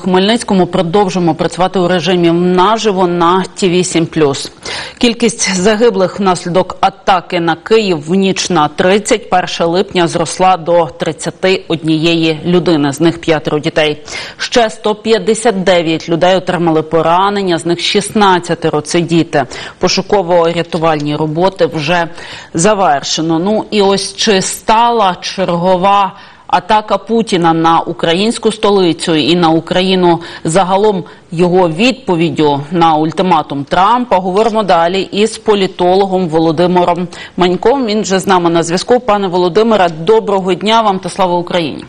Хмельницькому продовжимо працювати у режимі наживо на ТІВІ 7+. Кількість загиблих внаслідок атаки на Київ в ніч на 31 липня зросла до 31 людини, з них п'ятеро дітей. Ще 159 людей отримали поранення, з них 16 – це діти. Пошуково-рятувальні роботи вже завершено. Ну і ось чи стала чергова атака Путіна на українську столицю і на Україну загалом його відповіддю на ультиматум Трампа. Говоримо далі із політологом Володимиром Маньком. Він вже з нами на зв'язку. Пане Володимире, доброго дня вам та слава Україні.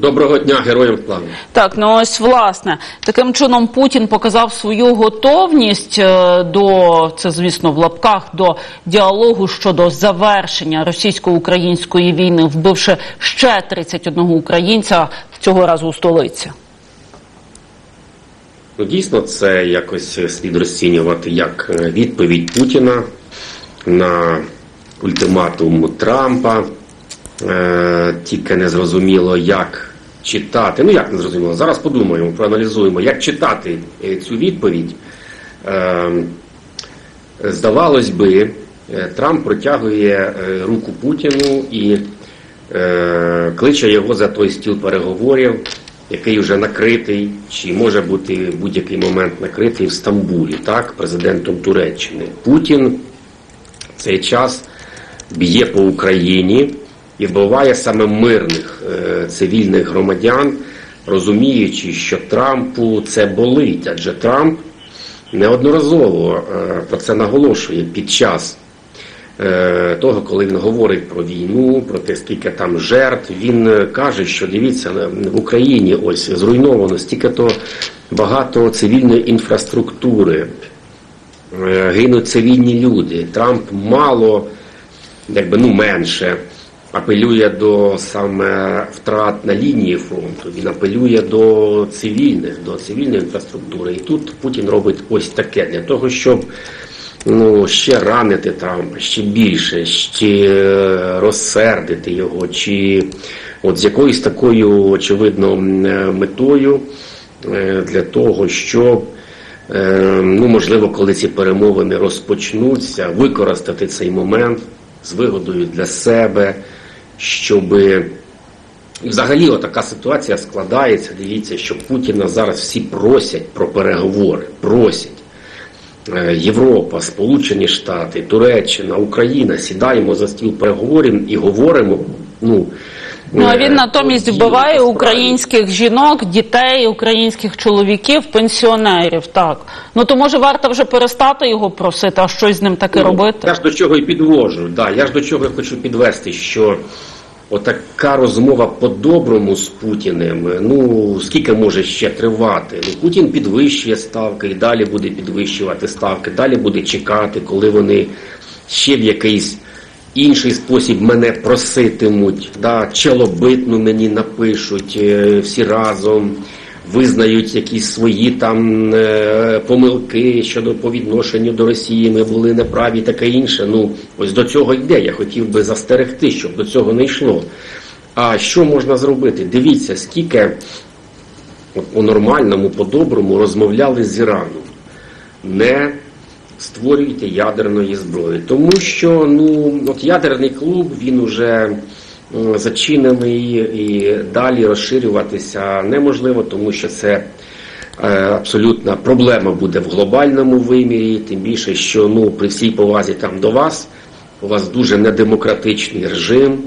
Доброго дня, героям слава. Так, ну ось власне таким чином Путін показав свою готовність е, до це, звісно, в лапках до діалогу щодо завершення російсько-української війни, вбивши ще 31 українця цього разу у столиці. Ну, дійсно, це якось слід розцінювати як е, відповідь Путіна на ультиматум Трампа. Е, тільки не зрозуміло, як читати. Ну як не зрозуміло? Зараз подумаємо, проаналізуємо, як читати е, цю відповідь. Е, здавалось би, е, Трамп протягує е, руку Путіну і кличе його за той стіл переговорів, який вже накритий, чи може бути в будь-який момент накритий в Стамбулі, так, президентом Туреччини. Путін цей час б'є по Україні і вбиває саме мирних е, цивільних громадян, розуміючи, що Трампу це болить, адже Трамп неодноразово е, про це наголошує під час е, того, коли він говорить про війну, про те, скільки там жертв, він каже, що дивіться, в Україні ось зруйновано стільки то багато цивільної інфраструктури, гинуть цивільні люди. Трамп мало, якби ну менше. Апелює до саме втрат на лінії фронту, він апелює до цивільних, до цивільної інфраструктури. І тут Путін робить ось таке для того, щоб ну, ще ранити Трампа, ще більше, ще розсердити його, чи от з якоюсь такою очевидно метою е, для того, щоб е, ну можливо, коли ці перемовини розпочнуться, використати цей момент з вигодою для себе, щоб взагалі отака ситуація складається. Дивіться, що Путіна зараз всі просять про переговори, просять. Е, Європа, Сполучені Штати, Туреччина, Україна сідаємо за стіл переговорів і говоримо. Ну Ну а він натомість вбиває українських жінок, дітей, українських чоловіків, пенсіонерів. Так ну то може варто вже перестати його просити, а щось з ним таке Ну, робити. Я ж до чого і підвожу. Да, я ж до чого хочу підвести, що отака розмова по-доброму з Путіним, ну скільки може ще тривати? Ну, Путін підвищує ставки і далі буде підвищувати ставки, далі буде чекати, коли вони ще в якийсь інший спосіб мене проситимуть, да, челобитну мені напишуть е, всі разом визнають якісь свої там е, помилки щодо по відношенню до Росії. Ми були неправі, таке інше. Ну ось до цього йде. Я хотів би застерегти, щоб до цього не йшло. А що можна зробити? Дивіться, скільки от, по-нормальному, по-доброму розмовляли з Іраном. Не створюйте ядерної зброї. Тому що ну, от ядерний клуб він уже зачинений і далі розширюватися неможливо, тому що це е, абсолютна проблема буде в глобальному вимірі, тим більше, що ну, при всій повазі там до вас, у вас дуже недемократичний режим,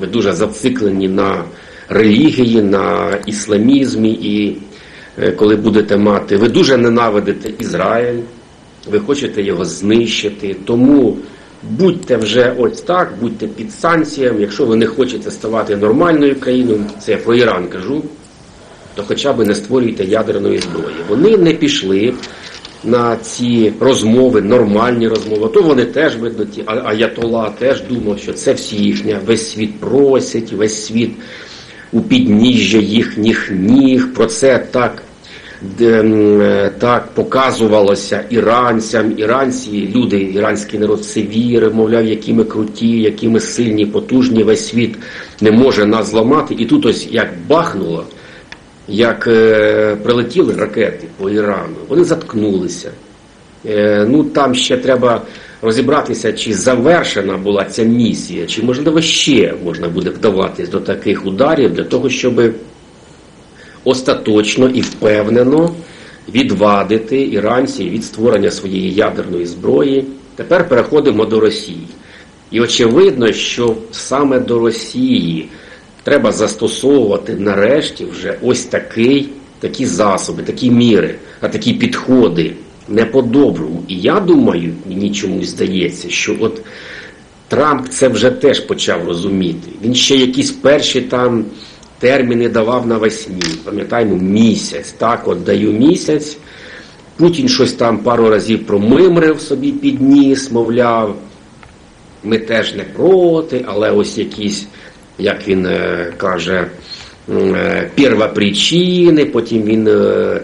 ви дуже зациклені на релігії, на ісламізмі, і е, коли будете мати, ви дуже ненавидите Ізраїль, ви хочете його знищити, тому будьте вже ось так, будьте під санкціями. Якщо ви не хочете ставати нормальною країною, це я про Іран кажу, то хоча б не створюйте ядерної зброї. Вони не пішли на ці розмови, нормальні розмови. То вони теж видно, ті а- Аятола теж думав, що це всі їхня, весь світ просять, весь світ у підніжжя їхніх ніг. Про це так де, е, так показувалося іранцям. Іранці, люди, іранський народ все вірив, мовляв, які ми круті, які ми сильні, потужні, весь світ не може нас зламати. І тут ось як бахнуло, як е, прилетіли ракети по Ірану, вони заткнулися. Е, ну там ще треба розібратися, чи завершена була ця місія, чи можливо ще можна буде вдаватись до таких ударів для того, щоб остаточно і впевнено відвадити іранців від створення своєї ядерної зброї. Тепер переходимо до Росії. І очевидно, що саме до Росії треба застосовувати нарешті вже ось такий, такі засоби, такі міри, а такі підходи не по-доброму. І я думаю, мені чомусь здається, що от Трамп це вже теж почав розуміти. Він ще якісь перші там терміни давав навесні. Пам'ятаємо, місяць. Так, от даю місяць. Путін щось там пару разів промимрив собі підніс, мовляв, ми теж не проти, але ось якісь, як він е, каже, е, первопричини, потім він е,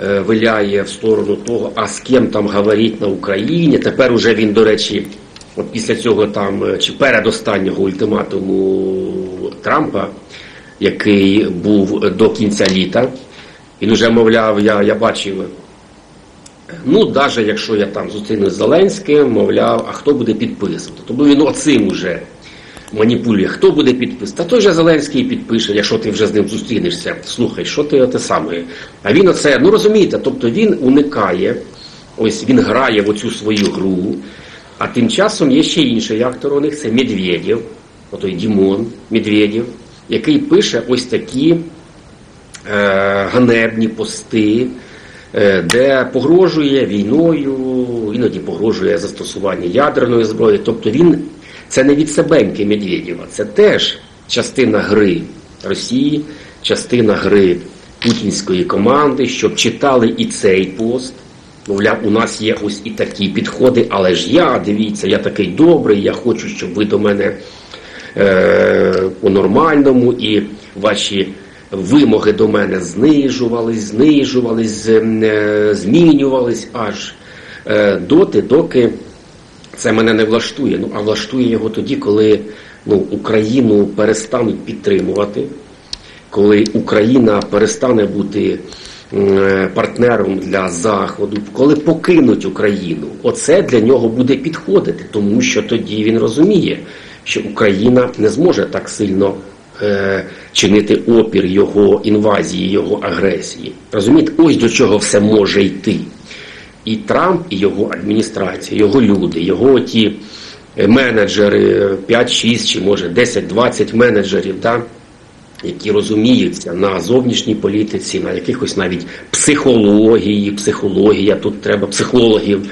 е, виляє в сторону того, а з ким там говорить на Україні. Тепер уже він, до речі, от після цього там, е, чи передостаннього ультиматуму Трампа, який був до кінця літа, він уже мовляв, я, я бачив. Ну, навіть якщо я там зустрінусь з Зеленським, мовляв, а хто буде підписувати? Тобто він оцим уже маніпулює, хто буде підписувати? Та той же Зеленський підпише, якщо ти вже з ним зустрінешся. Слухай, що ти те саме? А він оце, ну розумієте, тобто він уникає, ось він грає в оцю свою гру, а тим часом є ще інший актор у них, це Медведєв, отой Дімон Медведєв, який пише ось такі е, ганебні пости, е, де погрожує війною, іноді погрожує застосування ядерної зброї. Тобто він це не від себеньки Медведєва, це теж частина гри Росії, частина гри путінської команди, щоб читали і цей пост. Мовляв, у нас є ось і такі підходи, але ж я, дивіться, я такий добрий, я хочу, щоб ви до мене е, по-нормальному і ваші вимоги до мене знижувались, знижувались, е, змінювались аж е, доти, доки це мене не влаштує. Ну а влаштує його тоді, коли ну, Україну перестануть підтримувати, коли Україна перестане бути е, партнером для Заходу, коли покинуть Україну, оце для нього буде підходити, тому що тоді він розуміє, що Україна не зможе так сильно е, чинити опір його інвазії, його агресії. Розумієте, ось до чого все може йти. І Трамп, і його адміністрація, його люди, його ті е, менеджери, 5-6 чи може 10-20 менеджерів, да, які розуміються на зовнішній політиці, на якихось навіть психології, психологія, тут треба психологів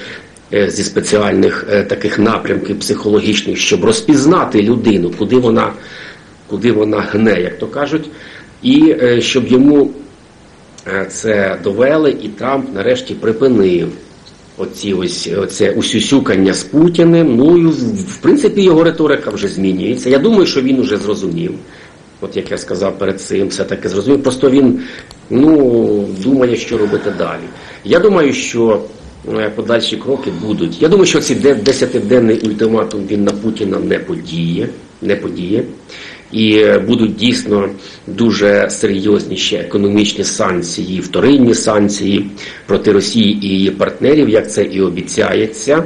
зі спеціальних е, таких напрямків психологічних, щоб розпізнати людину, куди вона, куди вона гне, як то кажуть, і е, щоб йому е, це довели, і Трамп нарешті припинив оці ось оце усюсюкання з Путіним. Ну і в- принципі його риторика вже змінюється. Я думаю, що він уже зрозумів. От як я сказав перед цим, все таки зрозумів. Просто він ну думає, що робити далі. Я думаю, що е, подальші кроки будуть. Я думаю, що цей де- десятиденний ультиматум він на Путіна не подіє, не подіє. І е, будуть дійсно дуже серйозні ще економічні санкції, вторинні санкції проти Росії і її партнерів, як це і обіцяється.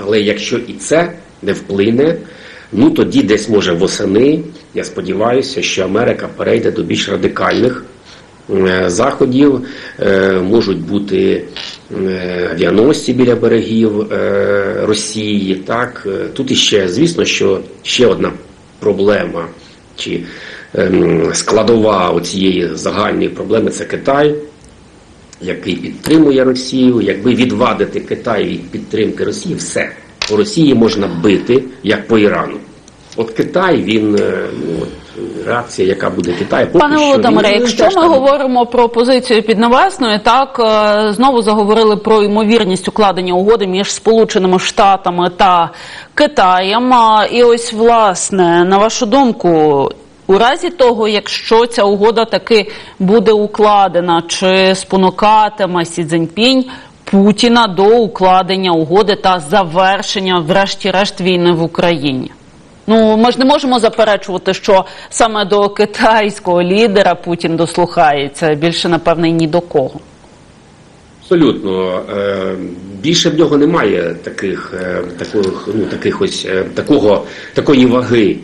Але якщо і це не вплине, ну тоді десь може восени, я сподіваюся, що Америка перейде до більш радикальних е, заходів. Е, Можуть бути авіаносці біля берегів е, Росії. Так Е, тут іще, звісно, що ще одна проблема чи ем, складова цієї загальної проблеми це Китай який підтримує Росію. Якби відвадити Китай від підтримки Росії, все по Росії можна бити як по Ірану. От Китай, він е, ну реакція, яка буде Китаю, поки Пане Володимире, якщо ми там- говоримо про позицію Піднебесної, так е, знову заговорили про ймовірність укладення угоди між Сполученими Штатами та Китаєм. І ось власне на вашу думку. У разі того, якщо ця угода таки буде укладена, чи спонукатиме Сі Цзіньпінь Путіна до укладення угоди та завершення, врешті-решт, війни в Україні? Ну ми ж не можемо заперечувати, що саме до китайського лідера Путін дослухається більше, напевне, ні до кого. Абсолютно. Е, Більше в нього немає таких, е, таких, ну, таких ось, е, такого, такої ваги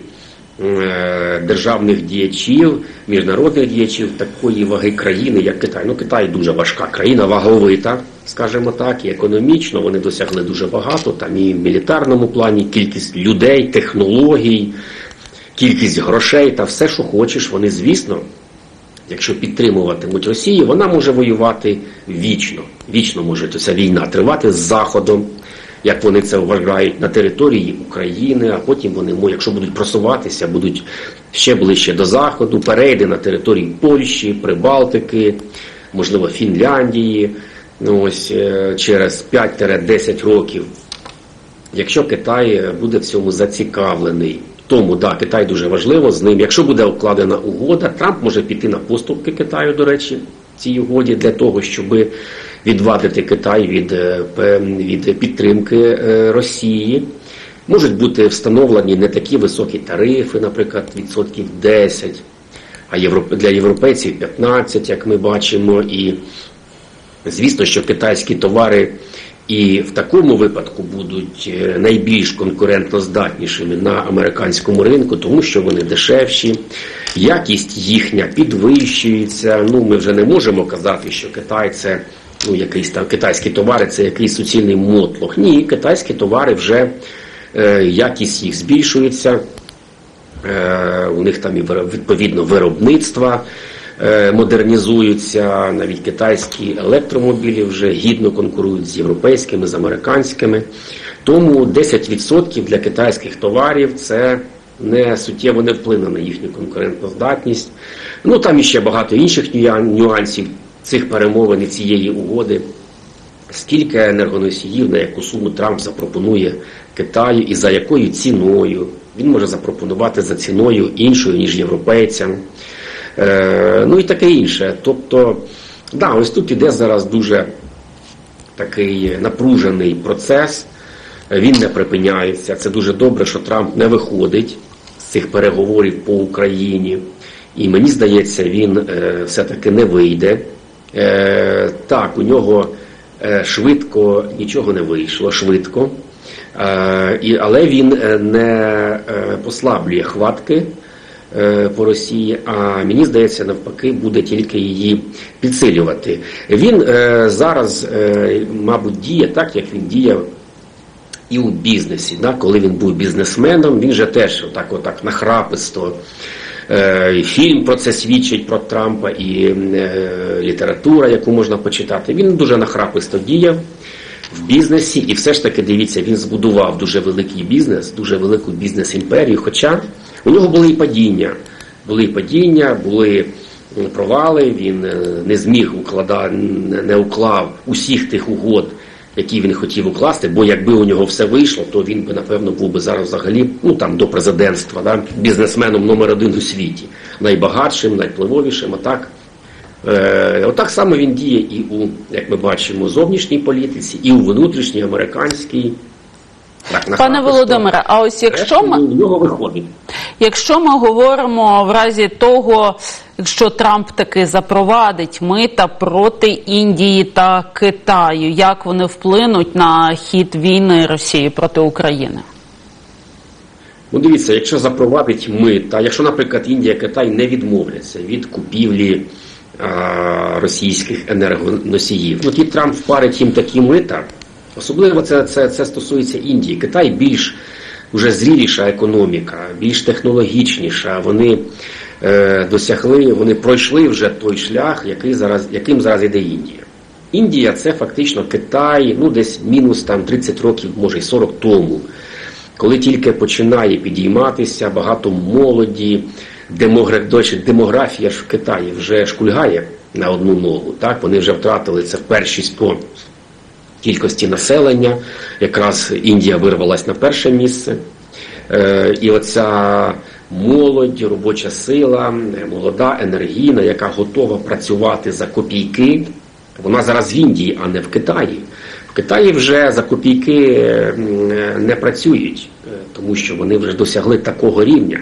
державних діячів, міжнародних діячів, такої ваги країни, як Китай. Ну, Китай дуже важка країна, ваговита, скажімо так, і економічно вони досягли дуже багато, там і в мілітарному плані, кількість людей, технологій, кількість грошей та все, що хочеш, вони, звісно, якщо підтримуватимуть Росію, вона може воювати вічно. Вічно може ця війна тривати з Заходом, як вони це вважають, на території України, а потім вони, якщо будуть просуватися, будуть ще ближче до Заходу, перейде на території Польщі, Прибалтики, можливо, Фінляндії. Ну, ось е, через 5-10 років Якщо Китай е, буде в цьому зацікавлений, тому да, Китай дуже важливо з ним. Якщо буде укладена угода, Трамп може піти на поступки Китаю, до речі, цій угоді для того, щоб відвадити Китай від, е, від підтримки е, Росії. Можуть бути встановлені не такі високі тарифи, наприклад, відсотків 10, а для європейців 15, як ми бачимо, і Звісно, що китайські товари і в такому випадку будуть е, найбільш конкурентоздатнішими на американському ринку, тому що вони дешевші, якість їхня підвищується. Ну, ми вже не можемо казати, що Китай це ну, якийсь там китайські товари, це якийсь суцільний мотлох. Ні, китайські товари вже е, якість їх збільшується. Е, у них там і відповідно виробництва е, модернізуються, навіть китайські електромобілі вже гідно конкурують з європейськими, з американськими. Тому 10% для китайських товарів це не суттєво не вплине на їхню конкурентоздатність. Ну там іще багато інших нюансів цих перемовин і цієї угоди. Скільки енергоносіїв, на яку суму Трамп запропонує Китаю і за якою ціною? Він може запропонувати за ціною іншою, ніж європейцям. Е, ну і таке інше. Тобто, да, ось тут іде зараз дуже такий напружений процес. Він не припиняється. Це дуже добре, що Трамп не виходить з цих переговорів по Україні. І мені здається, він е, все-таки не вийде. Е, так, у нього е, швидко нічого не вийшло, швидко. Е, але він не послаблює хватки по Росії, а мені здається, навпаки, буде тільки її підсилювати. Він зараз, мабуть, діє так, як він діяв і у бізнесі. Да? Коли він був бізнесменом, він же теж отак, отак нахраписто. Е, фільм про це свідчить про Трампа, і е, література, яку можна почитати. Він дуже нахраписто діяв в бізнесі, і все ж таки дивіться, він збудував дуже великий бізнес, дуже велику бізнес-імперію. Хоча у нього були і падіння, були і падіння, були провали. Він е, не зміг уклада, не уклав усіх тих угод, які він хотів укласти, бо якби у нього все вийшло, то він би напевно був би зараз взагалі ну там до президентства, да, бізнесменом номер один у світі, найбагатшим, найвпливовішим. А так Е, отак само він діє і у, як ми бачимо, зовнішній політиці, і у внутрішній американській. Так, Пане. Володимире, а ось якщо ми. Якщо ми говоримо в разі того, якщо Трамп таки запровадить мита проти Індії та Китаю, як вони вплинуть на хід війни Росії проти України? Ну, дивіться, якщо запровадить мита, якщо, наприклад, Індія Китай не відмовляться від купівлі а, російських енергоносіїв, ті Трамп впарить їм такі мита. Особливо це, це, це стосується Індії. Китай більш вже зріліша економіка, більш технологічніша. Вони досягли, вони пройшли вже той шлях, який зараз, яким зараз іде Індія. Індія це фактично Китай, ну десь мінус там 30 років, може й 40 тому коли тільки починає підійматися багато молоді, демографія ж в Китаї вже шкульгає на одну ногу. Так? Вони вже втратили це першість по кількості населення. Якраз Індія вирвалась на перше місце. Е, і оця молодь, робоча сила, е, молода, енергійна, яка готова працювати за копійки, вона зараз в Індії, а не в Китаї. В Китаї вже за копійки е, не працюють, е, тому що вони вже досягли такого рівня.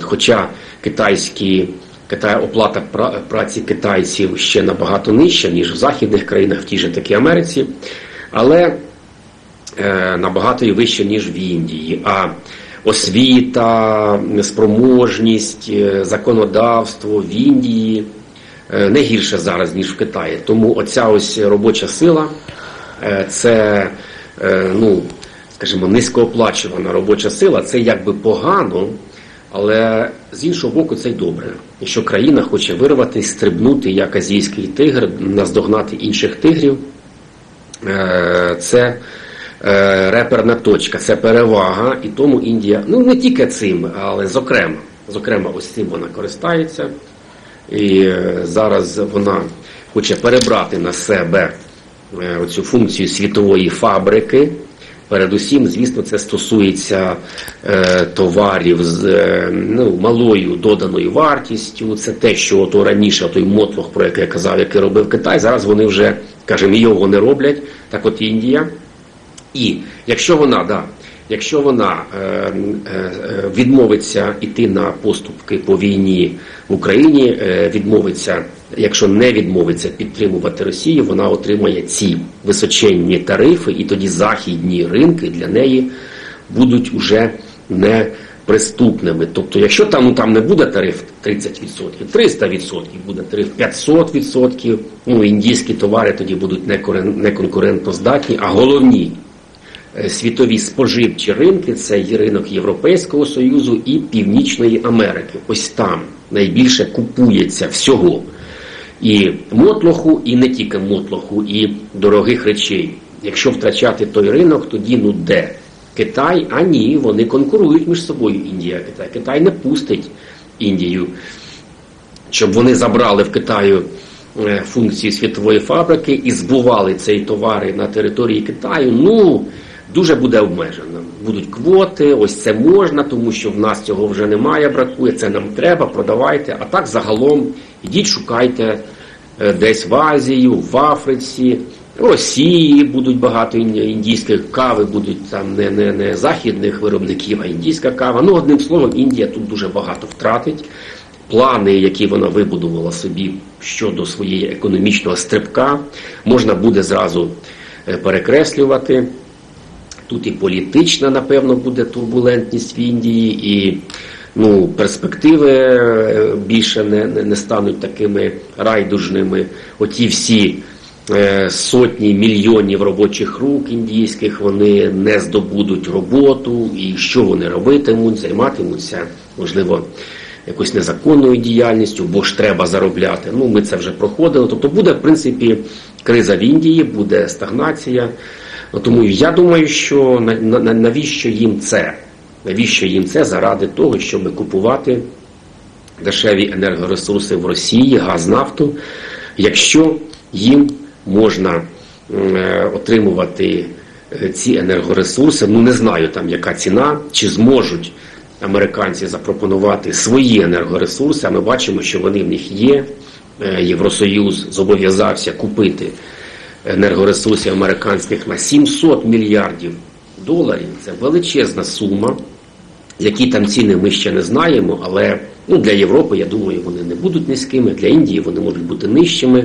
Хоча китайські Китай, оплата пра- праці китайців ще набагато нижча, ніж в західних країнах, в тій же таки Америці, але е, набагато і вище, ніж в Індії. А освіта, спроможність, е, законодавство в Індії е, не гірше зараз, ніж в Китаї. Тому оця ось робоча сила е, це, ну, скажімо, низькооплачувана робоча сила, це якби погано, але з іншого боку, це й добре. Якщо країна хоче вирватися, стрибнути як азійський тигр, наздогнати інших тигрів, це реперна точка, це перевага, і тому Індія, ну не тільки цим, але зокрема, зокрема, ось цим вона користається. І е, зараз вона хоче перебрати на себе е, оцю функцію світової фабрики. Передусім, звісно, це стосується е, товарів з е, ну, малою доданою вартістю. Це те, що ото раніше той мотлох, про який я казав, який робив Китай. Зараз вони вже, скажімо, його не роблять. Так от Індія. І якщо вона, да, якщо вона е, е, е, відмовиться йти на поступки по війні в Україні, е, відмовиться, якщо не відмовиться підтримувати Росію, вона отримає ці височенні тарифи, і тоді західні ринки для неї будуть уже не приступними. Тобто, якщо там, ну, там не буде тариф 30%, 300%, буде тариф 500%, ну, індійські товари тоді будуть некорен- неконкурентоздатні, а головні світові споживчі ринки це є ринок Європейського Союзу і Північної Америки. Ось там найбільше купується всього. І мотлоху, і не тільки мотлоху, і дорогих речей. Якщо втрачати той ринок, тоді ну де? Китай, а ні, вони конкурують між собою Індія, Китай. Китай не пустить Індію, щоб вони забрали в Китаю е, функції світової фабрики і збували цей товари на території Китаю. Ну дуже буде обмежено. Будуть квоти, ось це можна, тому що в нас цього вже немає, бракує. Це нам треба, продавайте. А так загалом ідіть, шукайте е, десь в Азію, в Африці. в Росії будуть багато індійських кави, будуть там не, не, не західних виробників, а індійська кава. Ну, одним словом, Індія тут дуже багато втратить. Плани, які вона вибудувала собі щодо своєї економічного стрибка, можна буде зразу е, перекреслювати. Тут і політична, напевно, буде турбулентність в Індії, і ну, перспективи е, більше не, не, не стануть такими райдужними. Оті всі е, сотні мільйонів робочих рук індійських вони не здобудуть роботу, і що вони робитимуть, займатимуться, можливо, якоюсь незаконною діяльністю, бо ж треба заробляти. Ну, ми це вже проходили. Тобто буде, в принципі, криза в Індії, буде стагнація. Тому я думаю, що на- на- на- навіщо їм це? Навіщо їм це заради того, щоб купувати дешеві енергоресурси в Росії, газ, нафту, якщо їм можна е, отримувати е, ці енергоресурси, ну не знаю там яка ціна, чи зможуть американці запропонувати свої енергоресурси, а ми бачимо, що вони в них є. Е, Євросоюз зобов'язався купити енергоресурсів американських на 700 мільярдів доларів. Це величезна сума. Які там ціни ми ще не знаємо, але ну, для Європи, я думаю, вони не будуть низькими, для Індії вони можуть бути нижчими.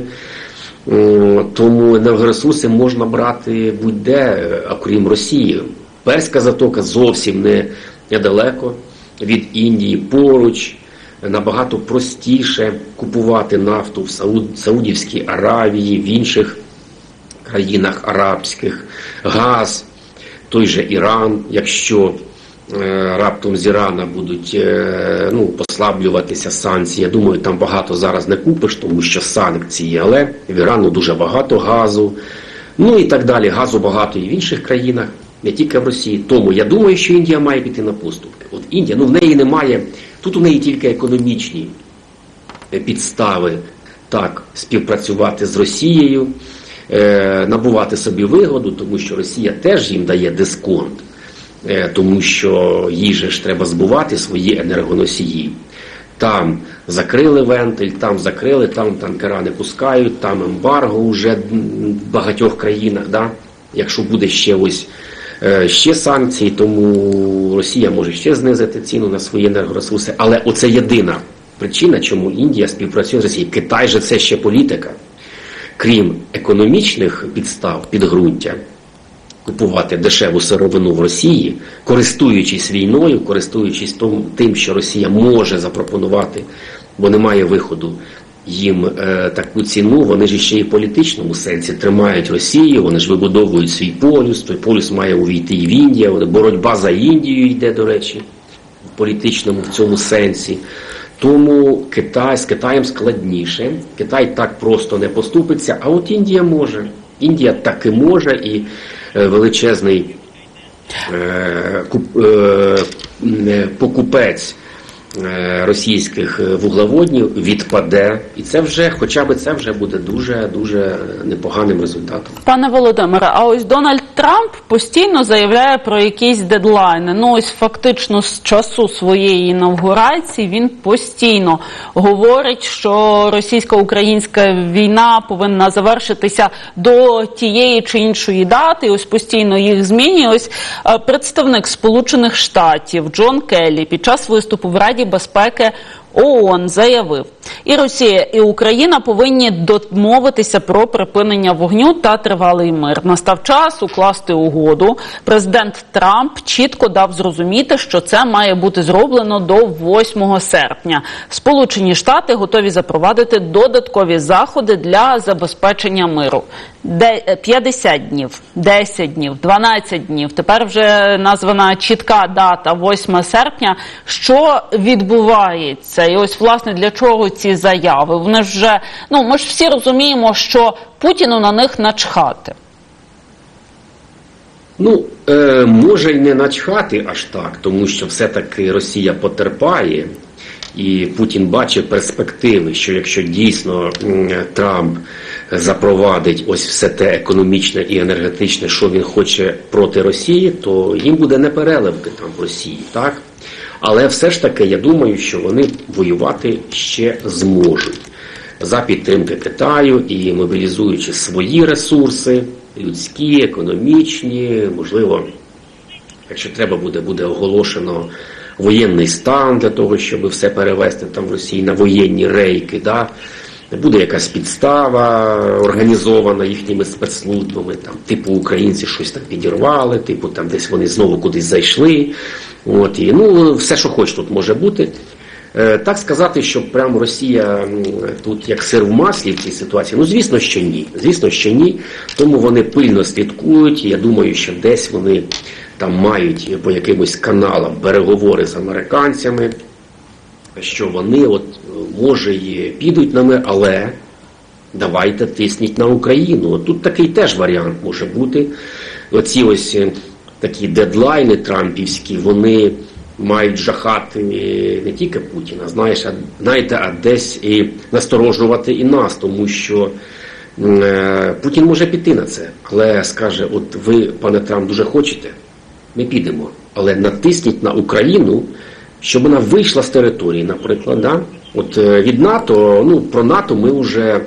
Тому енергоресурси можна брати будь-де, окрім Росії. Перська затока зовсім не недалеко від Індії, поруч, набагато простіше купувати нафту в Сауд- Саудівській Аравії, в інших країнах арабських, газ, той же Іран, якщо е, раптом з Ірана будуть е, ну, послаблюватися санкції. Я думаю, там багато зараз не купиш, тому що санкції, але в Ірану дуже багато газу. Ну і так далі. Газу багато і в інших країнах, не тільки в Росії. Тому я думаю, що Індія має піти на поступки. От Індія, ну в неї немає, тут у неї тільки економічні е, підстави так співпрацювати з Росією, набувати собі вигоду, тому що Росія теж їм дає дисконт, е, тому що їй же ж треба збувати свої енергоносії. Там закрили вентиль, там закрили, там танкера не пускають, там ембарго вже в багатьох країнах. Да? Якщо буде ще ось е, ще санкції, тому Росія може ще знизити ціну на свої енергоресурси. Але оце єдина причина, чому Індія співпрацює з Росією. Китай же це ще політика. Крім економічних підстав, підґрунтя, купувати дешеву сировину в Росії, користуючись війною, користуючись тим, що Росія може запропонувати, бо немає виходу їм е, таку ціну, вони ж ще і в політичному сенсі тримають Росію, вони ж вибудовують свій полюс, той полюс має увійти і в Індію, боротьба за Індію йде, до речі, в політичному в цьому сенсі. Тому Китай з Китаєм складніше. Китай так просто не поступиться, а от Індія може. Індія таки може і е, величезний е, куп- е, е, покупець російських е, вуглеводнів відпаде, і це вже, хоча б це вже буде дуже дуже непоганим результатом. Пане Володимире, а ось Дональд Трамп постійно заявляє про якісь дедлайни. Ну ось фактично з часу своєї інавгурації він постійно говорить, що російсько-українська війна повинна завершитися до тієї чи іншої дати. Ось постійно їх змінює. Ось е, представник Сполучених Штатів Джон Келлі під час виступу в Раді безпеки. ООН заявив, і Росія, і Україна повинні домовитися про припинення вогню та тривалий мир. Настав час укласти угоду. Президент Трамп чітко дав зрозуміти, що це має бути зроблено до 8 серпня. Сполучені Штати готові запровадити додаткові заходи для забезпечення миру. Де- е, 50 днів, 10 днів, 12 днів. Тепер вже названа чітка дата 8 серпня. Що відбувається? І ось власне для чого ці заяви? Вони вже ну ми ж всі розуміємо, що Путіну на них начхати. Ну, е, може й не начхати аж так, тому що все-таки Росія потерпає, і Путін бачить перспективи, що якщо дійсно Трамп запровадить ось все те економічне і енергетичне, що він хоче проти Росії, то їм буде непереливки там в Росії, так? Але все ж таки я думаю, що вони воювати ще зможуть за підтримки Китаю і мобілізуючи свої ресурси, людські, економічні, можливо, якщо треба буде, буде оголошено воєнний стан для того, щоб все перевести там в Росії на воєнні рейки. Да? Буде якась підстава організована їхніми спецслужбами, там, типу українці щось там підірвали, типу там десь вони знову кудись зайшли. От, і, ну, все, що хоч тут може бути. Е, Так сказати, що прям Росія тут як сир в маслі в цій ситуації. Ну, звісно, що ні. Звісно, що ні. Тому вони пильно слідкують. Я думаю, що десь вони там мають по якимось каналам переговори з американцями, що вони от може і підуть на мир, але давайте тисніть на Україну. От Тут такий теж варіант може бути. Оці ось е, такі дедлайни трампівські, вони мають жахати не тільки Путіна, знаєш, а знаєте, а десь і насторожувати і нас, тому що е, Путін може піти на це, але скаже: от ви, пане Трамп, дуже хочете, ми підемо, але натисніть на Україну, щоб вона вийшла з території, наприклад. Да? От е, від НАТО, ну про НАТО ми вже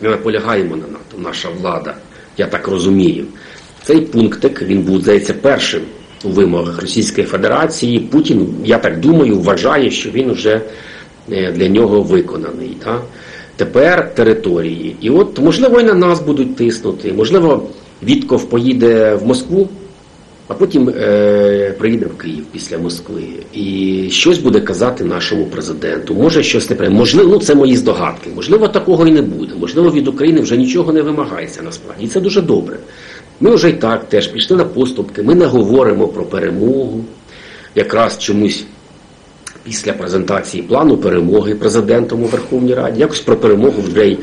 ми наполягаємо на НАТО, наша влада, я так розумію. Цей пунктик він був, здається, першим у вимогах Російської Федерації. Путін, я так думаю, вважає, що він вже е, для нього виконаний. Да? Тепер території. І от, можливо, і на нас будуть тиснути, можливо, Вітков поїде в Москву, а потім е, приїде в Київ після Москви і щось буде казати нашому президенту. Може щось не прийме. Можливо, ну це мої здогадки. Можливо, такого і не буде. Можливо, від України вже нічого не вимагається насправді. І це дуже добре. Ми вже й так теж пішли на поступки. Ми не говоримо про перемогу. Якраз чомусь після презентації плану перемоги президентом у Верховній Раді, якось про перемогу вже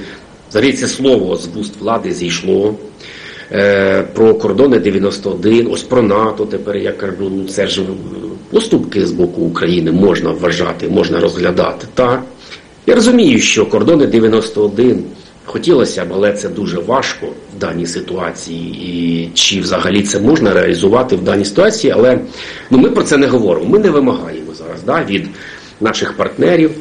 й це слово з вуст влади зійшло. Е, про кордони 91, ось про НАТО тепер я кажу, ну це ж поступки з боку України можна вважати, можна розглядати. Так. Я розумію, що кордони 91 хотілося б, але це дуже важко в даній ситуації. І чи взагалі це можна реалізувати в даній ситуації, але ну, ми про це не говоримо. Ми не вимагаємо зараз да, від наших партнерів,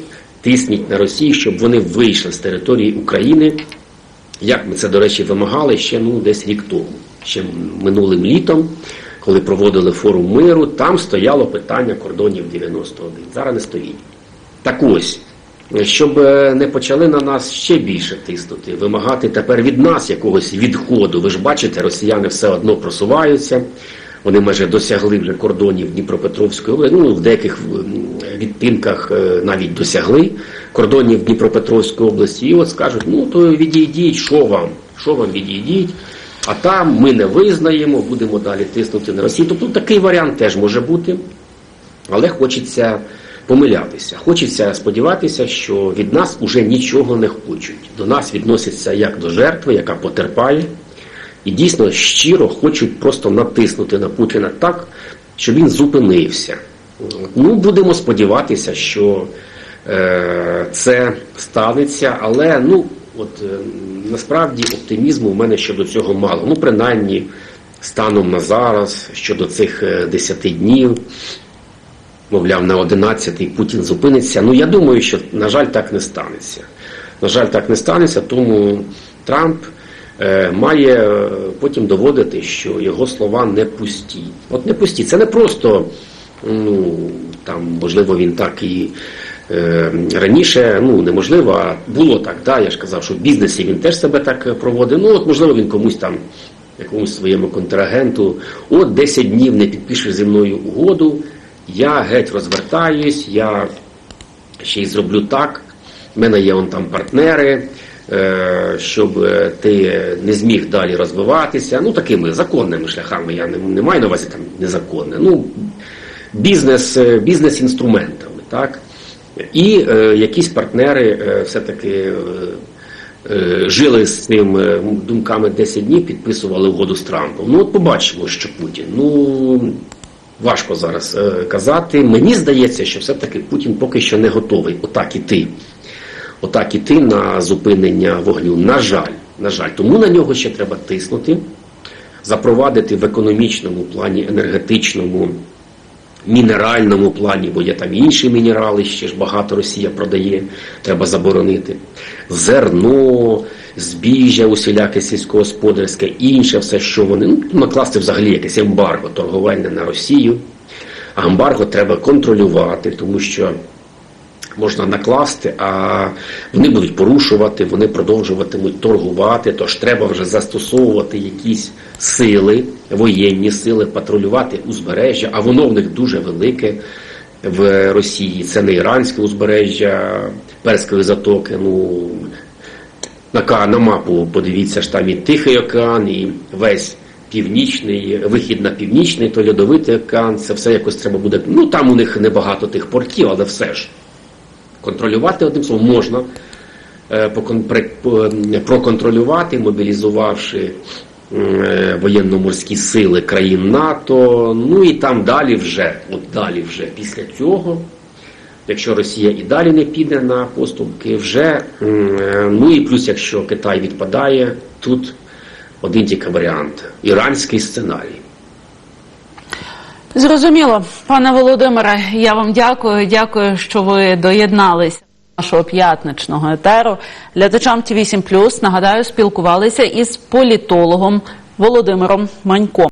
тисніть на Росію, щоб вони вийшли з території України Як ми це, до речі, вимагали ще ну, десь рік тому, ще минулим літом, коли проводили форум миру, там стояло питання кордонів 91. Зараз не стоїть. Так ось, щоб е, не почали на нас ще більше тиснути, вимагати тепер від нас якогось відходу. Ви ж бачите, росіяни все одно просуваються. Вони майже досягли вже кордонів Дніпропетровської. Ну, в деяких відтинках е, навіть досягли кордонів Дніпропетровської області. І от скажуть, ну то відійдіть, що вам? Що вам відійдіть? А там ми не визнаємо, будемо далі тиснути на Росію. Тобто такий варіант теж може бути. Але хочеться помилятися. Хочеться сподіватися, що від нас уже нічого не хочуть. До нас відносяться як до жертви, яка потерпає, і дійсно щиро хочуть просто натиснути на Путіна так, щоб він зупинився. Ну, будемо сподіватися, що це станеться, але ну, от, е, насправді оптимізму в мене щодо цього мало. Ну, принаймні, станом на зараз, щодо цих е, 10 днів мовляв, на 11-й Путін зупиниться. Ну, я думаю, що, на жаль, так не станеться. На жаль, так не станеться, тому Трамп е, має е, потім доводити, що його слова не пусті. От не пусті. Це не просто, ну, там, можливо, він так і. Е, Раніше, ну неможливо, а було так, да, я ж казав, що в бізнесі він теж себе так е, проводив. Ну, от можливо, він комусь там, якомусь своєму контрагенту, от 10 днів не підпишеш зі мною угоду, я геть розвертаюсь, я ще й зроблю так. В мене є он там партнери, е, щоб ти не зміг далі розвиватися. Ну, такими законними шляхами. Я не, не маю на увазі там незаконне. Ну, бізнес, е, бізнес-інструментами, так? І е, якісь партнери е, все-таки е, е, жили з цими думками 10 днів, підписували угоду з Трампом. Ну, от побачимо, що Путін. Ну, важко зараз е, казати. Мені здається, що все-таки Путін поки що не готовий отак іти. Отак іти на зупинення вогню. На жаль, на жаль, тому на нього ще треба тиснути, запровадити в економічному плані, енергетичному, мінеральному плані, бо є там інші мінерали, ще ж багато Росія продає, треба заборонити. Зерно, збіжжя, усіляке сільськогосподарське, інше все, що вони ну, накласти взагалі якесь ембарго торговельне на Росію. А ембарго треба контролювати, тому що можна накласти, а вони будуть порушувати, вони продовжуватимуть торгувати. Тож треба вже застосовувати якісь сили, воєнні сили, патрулювати узбережжя, а воно в них дуже велике в Росії. Це не іранське узбережжя Перської затоки. Ну на, на мапу подивіться ж там і Тихий океан, і весь північний, вихід на північний, то льодовитий океан, це все якось треба буде. Ну там у них небагато тих портів, але все ж контролювати одним словом можна е, проконтролювати, мобілізувавши е, воєнно-морські сили країн НАТО. Ну і там далі вже, от далі вже після цього. Якщо Росія і далі не піде на поступки, вже е, ну і плюс, якщо Китай відпадає, тут один тільки варіант іранський сценарій. Зрозуміло, пане Володимире, я вам дякую. Дякую, що ви доєдналися до нашого п'ятничного етеру. Глядачам Ті 8 нагадаю, спілкувалися із політологом Володимиром Маньком.